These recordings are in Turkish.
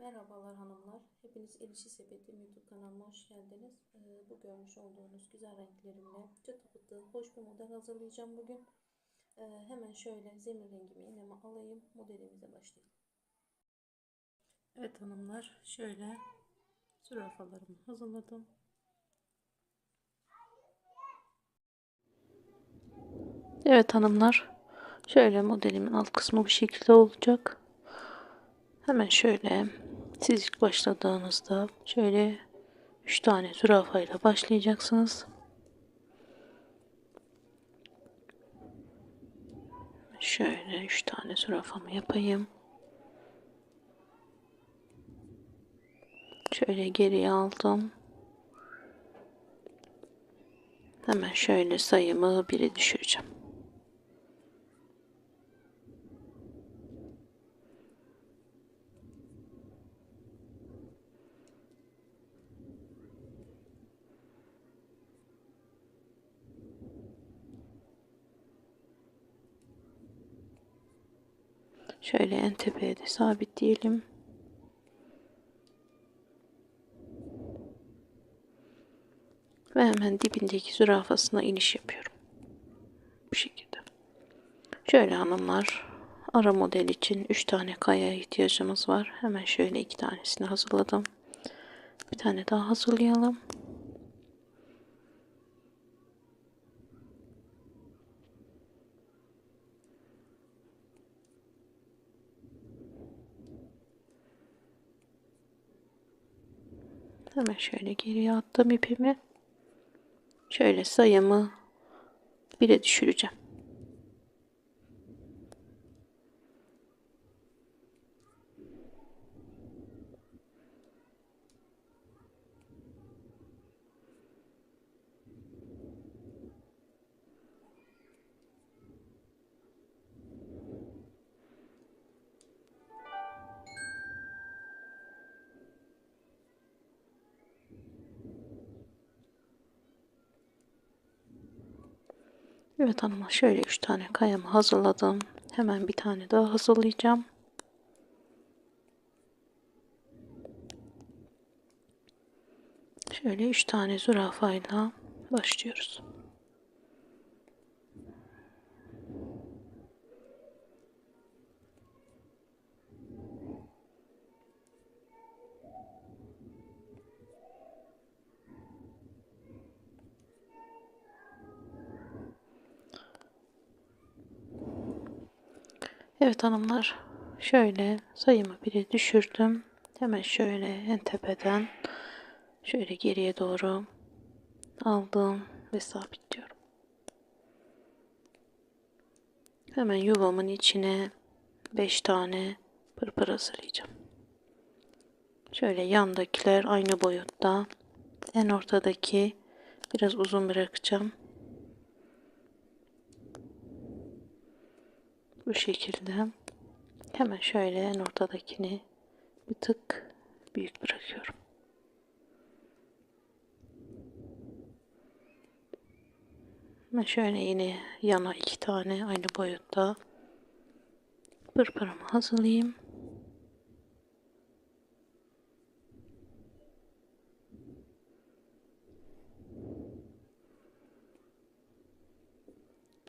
Merhabalar hanımlar. Hepiniz İlişi Sepeti YouTube kanalıma hoş geldiniz. Ee, bu görmüş olduğunuz güzel renklerimle çıtı pıtı hoş bir model hazırlayacağım bugün. Ee, hemen şöyle zemin rengimi iğnemi alayım. Modelimize başlayalım. Evet hanımlar şöyle zürafalarımı hazırladım. Evet hanımlar şöyle modelimin alt kısmı bu şekilde olacak. Hemen şöyle siz ilk başladığınızda şöyle 3 tane zürafa ile başlayacaksınız. Şöyle 3 tane zürafamı yapayım. Şöyle geriye aldım. Hemen şöyle sayımı 1'e düşüreceğim. Şöyle en tepeye de sabitleyelim. Ve hemen dibindeki zürafasına iniş yapıyorum. Bu şekilde. Şöyle hanımlar ara model için 3 tane kaya ihtiyacımız var. Hemen şöyle 2 tanesini hazırladım. Bir tane daha hazırlayalım. Hemen şöyle geriye attım ipimi. Şöyle sayımı bire düşüreceğim. Evet hanımlar şöyle 3 tane kayamı hazırladım. Hemen bir tane daha hazırlayacağım. Şöyle 3 tane zürafayla başlıyoruz. Evet hanımlar şöyle sayımı biri düşürdüm. Hemen şöyle en tepeden şöyle geriye doğru aldım ve sabitliyorum. Hemen yuvamın içine 5 tane pırpır hazırlayacağım. Şöyle yandakiler aynı boyutta. En ortadaki biraz uzun bırakacağım. Bu şekilde hemen şöyle en ortadakini bir tık büyük bırakıyorum. Ve şöyle yine yana iki tane aynı boyutta pırpırımı hazırlayayım.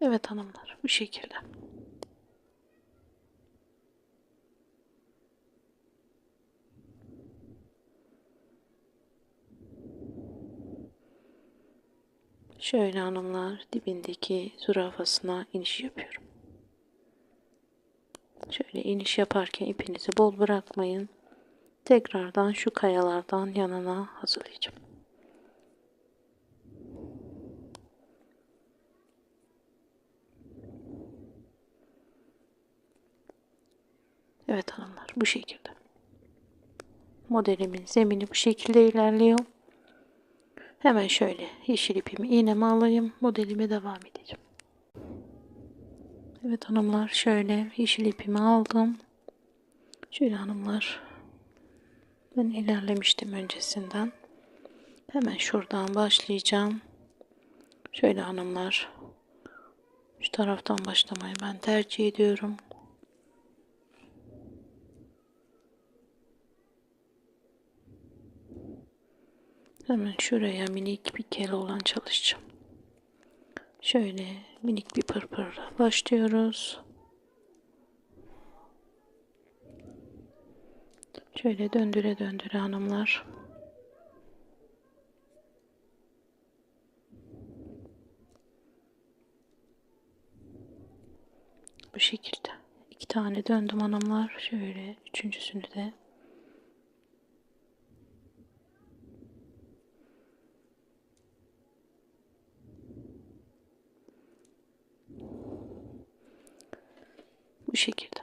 Evet hanımlar bu şekilde. Şöyle hanımlar dibindeki zürafasına iniş yapıyorum. Şöyle iniş yaparken ipinizi bol bırakmayın. Tekrardan şu kayalardan yanına hazırlayacağım. Evet hanımlar bu şekilde. Modelimin zemini bu şekilde ilerliyor. Hemen şöyle yeşil ipimi iğnemi alayım. Modelime devam edeceğim. Evet hanımlar şöyle yeşil ipimi aldım. Şöyle hanımlar ben ilerlemiştim öncesinden. Hemen şuradan başlayacağım. Şöyle hanımlar şu taraftan başlamayı ben tercih ediyorum. Hemen şuraya minik bir kel olan çalışacağım. Şöyle minik bir pırpırla başlıyoruz. Şöyle döndüre döndüre hanımlar. Bu şekilde. iki tane döndüm hanımlar. Şöyle üçüncüsünü de bu şekilde.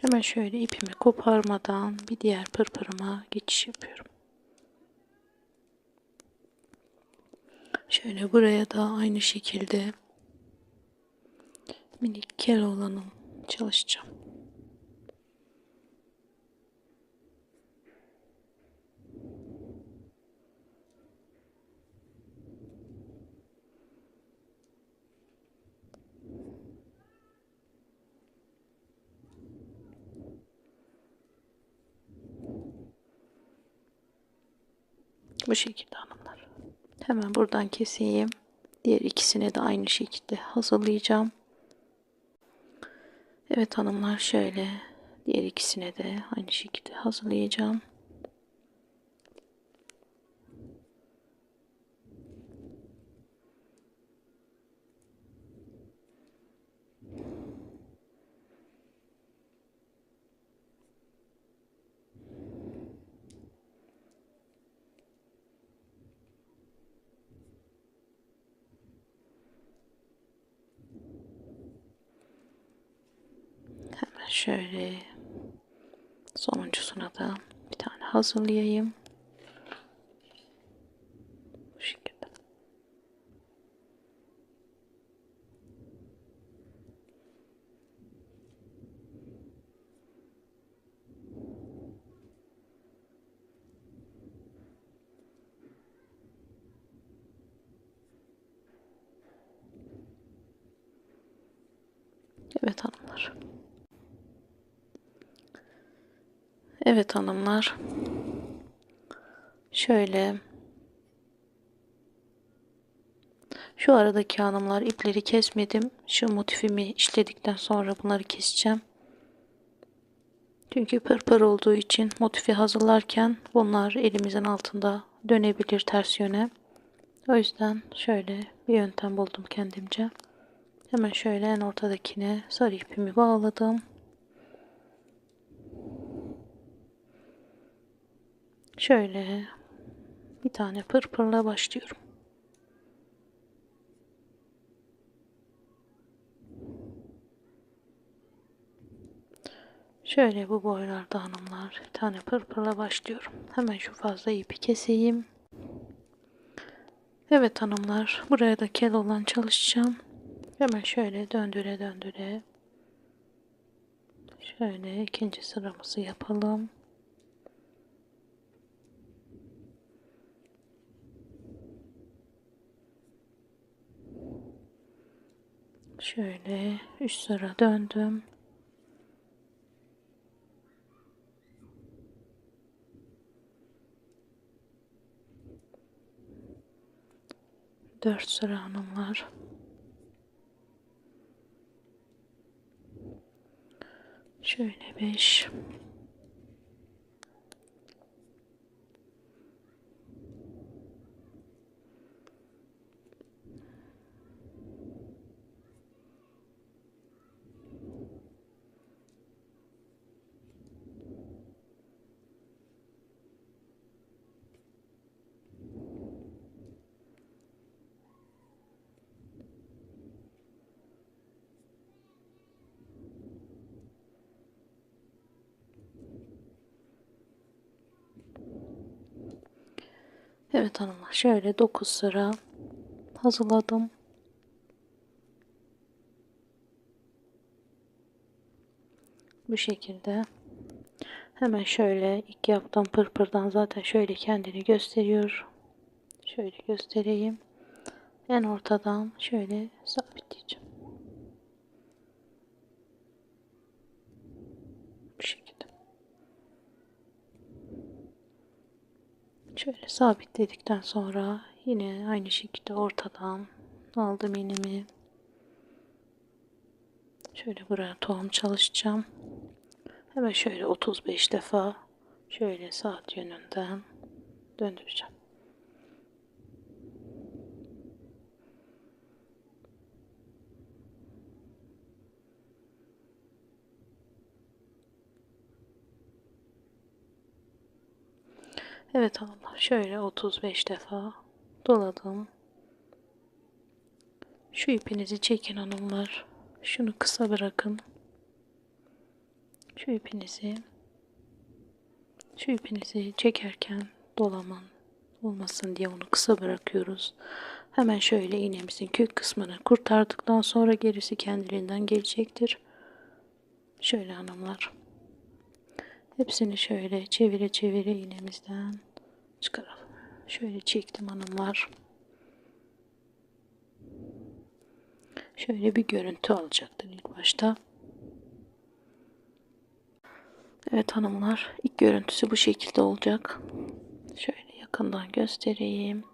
Hemen şöyle ipimi koparmadan bir diğer pırpırıma geçiş yapıyorum. Şöyle buraya da aynı şekilde minik kel olanım çalışacağım. Bu şekilde hanımlar. Hemen buradan keseyim. Diğer ikisini de aynı şekilde hazırlayacağım. Evet hanımlar şöyle diğer ikisine de aynı şekilde hazırlayacağım. Hemen şöyle sonuncusuna da bir tane hazırlayayım. Bu şekilde. Evet hanımlar. Evet hanımlar. Şöyle şu aradaki hanımlar ipleri kesmedim. Şu motifimi işledikten sonra bunları keseceğim. Çünkü pırpır olduğu için motifi hazırlarken bunlar elimizin altında dönebilir ters yöne. O yüzden şöyle bir yöntem buldum kendimce. Hemen şöyle en ortadakine sarı ipimi bağladım. Şöyle bir tane pırpırla başlıyorum. Şöyle bu boylarda hanımlar bir tane pırpırla başlıyorum. Hemen şu fazla ipi keseyim. Evet hanımlar buraya da kel olan çalışacağım. Hemen şöyle döndüre döndüre şöyle ikinci sıramızı yapalım. Şöyle üç sıra döndüm. Dört sıra hanımlar. Şöyle beş. Evet hanımlar şöyle 9 sıra hazırladım. Bu şekilde. Hemen şöyle ilk yaptığım pırpırdan zaten şöyle kendini gösteriyor. Şöyle göstereyim. En ortadan şöyle sabitleyeceğim. Bu şekilde. Şöyle sabitledikten sonra yine aynı şekilde ortadan aldım iğnemi. Şöyle buraya tohum çalışacağım. Hemen şöyle 35 defa şöyle saat yönünden döndüreceğim. Evet hanımlar şöyle 35 defa doladım. Şu ipinizi çekin hanımlar. Şunu kısa bırakın. Şu ipinizi şu ipinizi çekerken dolaman olmasın diye onu kısa bırakıyoruz. Hemen şöyle iğnemizin kök kısmını kurtardıktan sonra gerisi kendiliğinden gelecektir. Şöyle hanımlar. Hepsini şöyle çevire çevire iğnemizden çıkaralım. Şöyle çektim hanımlar. Şöyle bir görüntü alacaktır ilk başta. Evet hanımlar ilk görüntüsü bu şekilde olacak. Şöyle yakından göstereyim.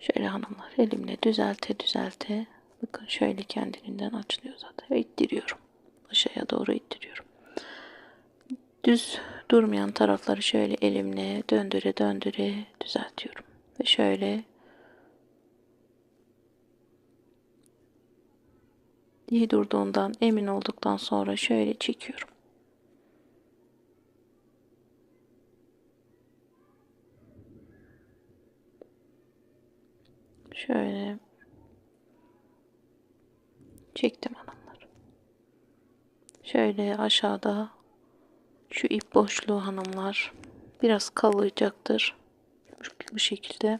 Şöyle hanımlar elimle düzelte düzelte. Bakın şöyle kendiliğinden açılıyor zaten. Ve ittiriyorum. Aşağıya doğru ittiriyorum. Düz durmayan tarafları şöyle elimle döndüre döndüre düzeltiyorum. Ve şöyle iyi durduğundan emin olduktan sonra şöyle çekiyorum. Şöyle çektim hanımlar. Şöyle aşağıda şu ip boşluğu hanımlar biraz kalacaktır. Bu şekilde.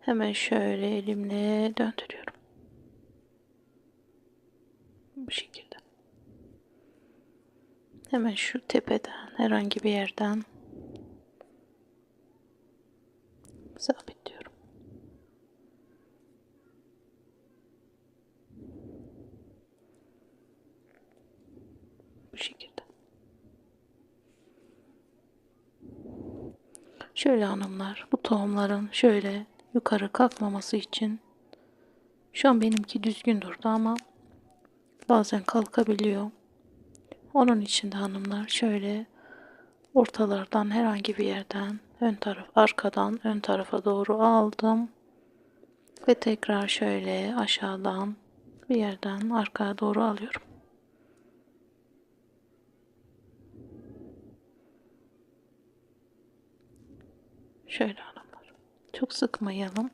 Hemen şöyle elimle döndürüyorum. Bu şekilde. Hemen şu tepeden herhangi bir yerden sabitliyorum. Bu şekilde. Şöyle hanımlar bu tohumların şöyle yukarı kalkmaması için şu an benimki düzgün durdu ama bazen kalkabiliyor. Onun için de hanımlar şöyle ortalardan herhangi bir yerden ön taraf arkadan ön tarafa doğru aldım ve tekrar şöyle aşağıdan bir yerden arkaya doğru alıyorum. Şöyle hanımlar. Çok sıkmayalım.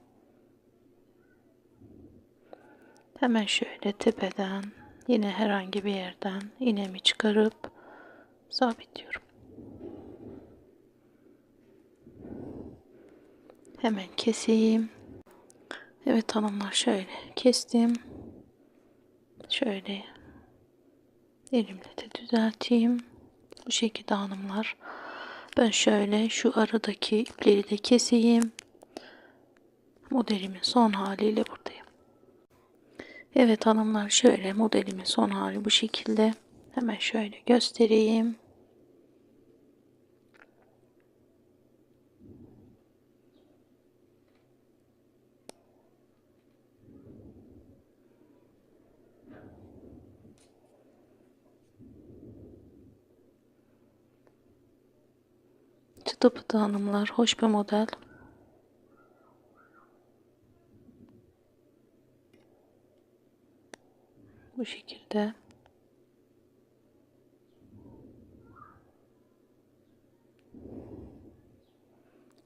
Hemen şöyle tepeden yine herhangi bir yerden iğnemi çıkarıp sabitliyorum. Hemen keseyim. Evet hanımlar şöyle kestim. Şöyle elimle de düzelteyim. Bu şekilde hanımlar. Ben şöyle şu aradaki ipleri de keseyim. Modelimin son haliyle buradayım. Evet hanımlar şöyle modelimin son hali bu şekilde. Hemen şöyle göstereyim. Çıtı pıtı hanımlar. Hoş bir model. Bu şekilde.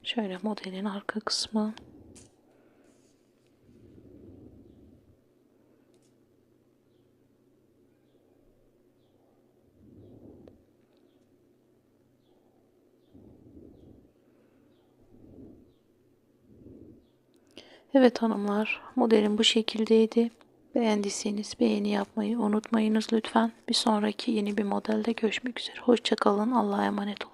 Şöyle modelin arka kısmı. Evet hanımlar modelim bu şekildeydi. Beğendiyseniz beğeni yapmayı unutmayınız lütfen. Bir sonraki yeni bir modelde görüşmek üzere. Hoşçakalın. Allah'a emanet olun.